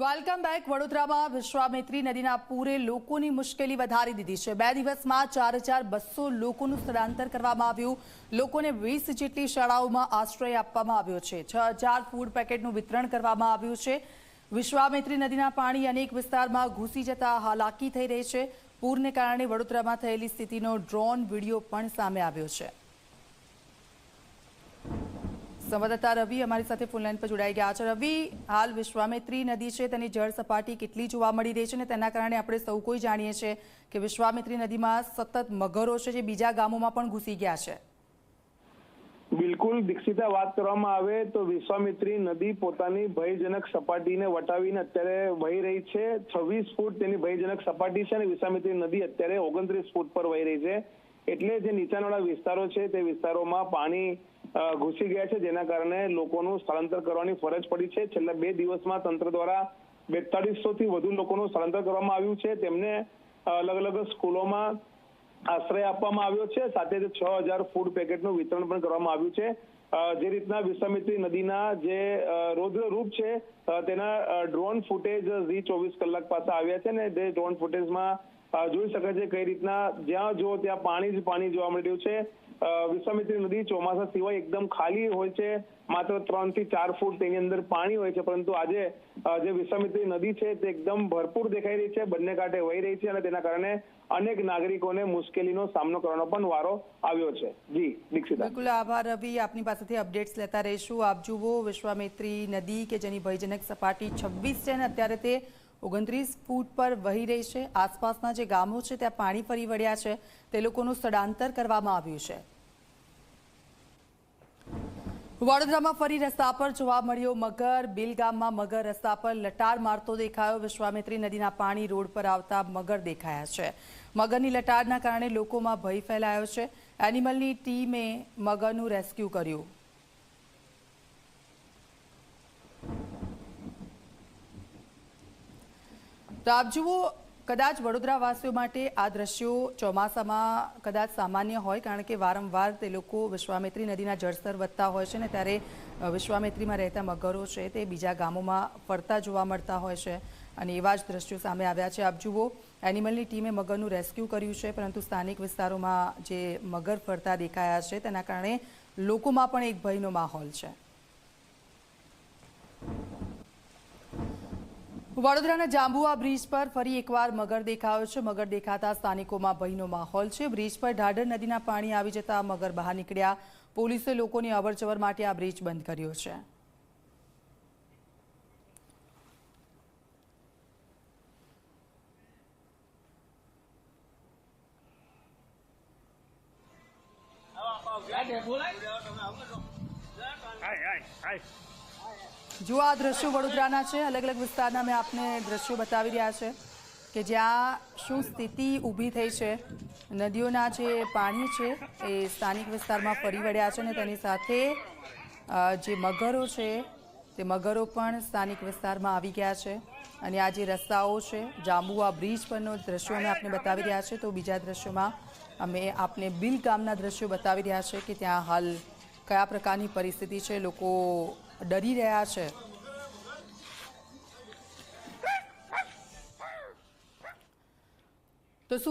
Welcome back વડોદરામાં વિશ્વામિત્રી નદીના પૂરે લોકોની મુશ્કેલી વધારી દીધી છે. બે દિવસમાં ચાર હજાર બસો લોકોનું સ્થળાંતર કરવામાં આવ્યું. લોકોને વીસ જેટલી શાળાઓમાં આશ્રય આપવામાં આવ્યો છે. છ હજાર ફૂડ પેકેટનું વિતરણ કરવામાં આવ્યું છે. વિશ્વામિત્રી નદીના પાણી અનેક વિસ્તારમાં ઘૂસી જતા હાલાકી થઈ રહી છે. પૂરને કારણે વડોદરામાં થયેલી સ્થિતિનો ડ્રોન વીડિયો પણ સામે આવ્યો છે. સંવાદદાતા રવિ અમારી સાથે ફોનલાઈન પર જોડાઈ ગયા છે. રવિ, હાલ વિશ્વામિત્રી નદી છે, તેની જળ સપાટી કેટલી જોવા મળી રહી છે અને તેના કારણે આપણે સૌ કોઈ જાણીએ છીએ કે વિશ્વામિત્રી નદીમાં સતત મગરો છે જે બીજા ગામોમાં પણ ઘૂસી ગયા છે. બિલકુલ, દીક્ષિતા વાત કરવામાં આવે તો વિશ્વામિત્રી નદી પોતાની ભયજનક સપાટીને વટાવીને અત્યારે વહી રહી છે. છવ્વીસ ફૂટ તેની ભયજનક સપાટી છે અને વિશ્વામિત્રી નદી અત્યારે ઓગણત્રીસ ફૂટ પર વહી રહી છે. એટલે જે નીચાણવાળા વિસ્તારો છે તે વિસ્તારોમાં પાણી ઘૂસી ગયા છે, જેના કારણે લોકોનું સ્થળાંતર કરવાની ફરજ પડી છે. છેલ્લા બે દિવસમાં તંત્ર દ્વારા બેતાળીસો થી વધુ લોકોનું સ્થળાંતર કરવામાં આવ્યું છે. તેમને અલગ અલગ સ્કૂલોમાં આશ્રય આપવામાં આવ્યો છે. સાથે જ છ હજાર ફૂડ પેકેટનું વિતરણ પણ કરવામાં આવ્યું છે. જે રીતના વિશ્વામિત્રી નદીના જે રૌદ્ર રૂપ છે તેના ડ્રોન ફૂટેજ ઝી ચોવીસ કલાક પાસે આવ્યા છે ને જે ડ્રોન ફૂટેજમાં જોઈ શકાય છે કઈ રીતના જ્યાં જુઓ ત્યાં પાણી જ પાણી જોવા મળી રહ્યું છે. વિશ્વામિત્રી નદી ચોમાસા સિવાય એકદમ ખાલી હોય છે, માત્ર ત્રણથી ચાર ફૂટ તેની અંદર પાણી હોય છે, પરંતુ આજે જે વિશ્વામિત્રી નદી છે તે એકદમ ભરપૂર દેખાઈ રહી છે, બંને કાંઠે વહી રહી છે અને તેના કારણે અનેક નાગરિકોને મુશ્કેલીનો સામનો કરવાનો પણ વારો આવ્યો છે. જી, દીક્ષિતા. બિલકુલ આભાર રવિ. આપની પાસેથી અપડેટ્સ લેતા રહીશું. આપ જુઓ વિશ્વામિત્રી નદી કે જેની ભયજનક સપાટી છવ્વીસ છે અને અત્યારે તે ઓગણત્રીસ ફૂટ પર વહી રહી છે. આસપાસના જે ગામો છે, ત્યાં પાણી ફરી વળ્યા છે. તે લોકોનું સ્થળાંતર કરવામાં આવ્યું છે. વડોદરામાં ફરી રસ્તા પર જોવા મળ્યો મગર. બિલ ગામમાં મગર રસ્તા પર લટાર મારતો દેખાયો. વિશ્વામિત્રી નદીના પાણી રોડ પર આવતા મગર દેખાયા છે. મગરની લટારના કારણે લોકોમાં ભય ફેલાયો છે. એનિમલની ટીમે મગરનું રેસ્ક્યુ કર્યું. તો આપ જુઓ, કદાચ વડોદરાવાસીઓ માટે આ દ્રશ્યો ચોમાસામાં કદાચ સામાન્ય હોય, કારણ કે વારંવાર તે લોકો વિશ્વામિત્રી નદીના જળસ્તર વધતા હોય છે ને ત્યારે વિશ્વામિત્રીમાં રહેતા મગરો છે તે બીજા ગામોમાં ફરતા જોવા મળતા હોય છે. અને એવા જ દ્રશ્યો સામે આવ્યા છે. આપ જુઓ, એનિમલની ટીમે મગરનું રેસ્ક્યુ કર્યું છે, પરંતુ સ્થાનિક વિસ્તારોમાં જે મગર ફરતા દેખાયા છે, તેના કારણે લોકોમાં પણ એક ભયનો માહોલ છે. વડોદરાના જાંબુઆ બ્રિજ પર ફરી એકવાર મગર દેખાયો છે. મગર દેખાતા સ્થાનિકોમાં ભયનો માહોલ છે. બ્રિજ પર ઢાઢર નદીના પાણી આવી જતા મગર બહાર નીકળ્યા. પોલીસે લોકોની અવરજવર માટે આ બ્રિજ બંધ કર્યો છે. જો આ દ્રશ્યો વડોદરાના છે, અલગ અલગ વિસ્તારના મેં આપને દ્રશ્યો બતાવી રહ્યા છે કે જ્યાં શું સ્થિતિ ઊભી થઈ છે. નદીઓના જે પાણી છે એ સ્થાનિક વિસ્તારમાં ફરી વળ્યા છે અને તેની સાથે જે મગરો છે, તે મગરો પણ સ્થાનિક વિસ્તારમાં આવી ગયા છે. અને આ જે રસ્તાઓ છે, જાંબુઆ બ્રિજ પરનો દ્રશ્યો અમે આપને બતાવી રહ્યા છે. તો બીજા દ્રશ્યોમાં અમે આપને બિલ ગામના દ્રશ્યો બતાવી રહ્યા છે કે ત્યાં હાલ કયા પ્રકારની પરિસ્થિતિ છે, લોકો ડરી રહ્યા છે. તો શું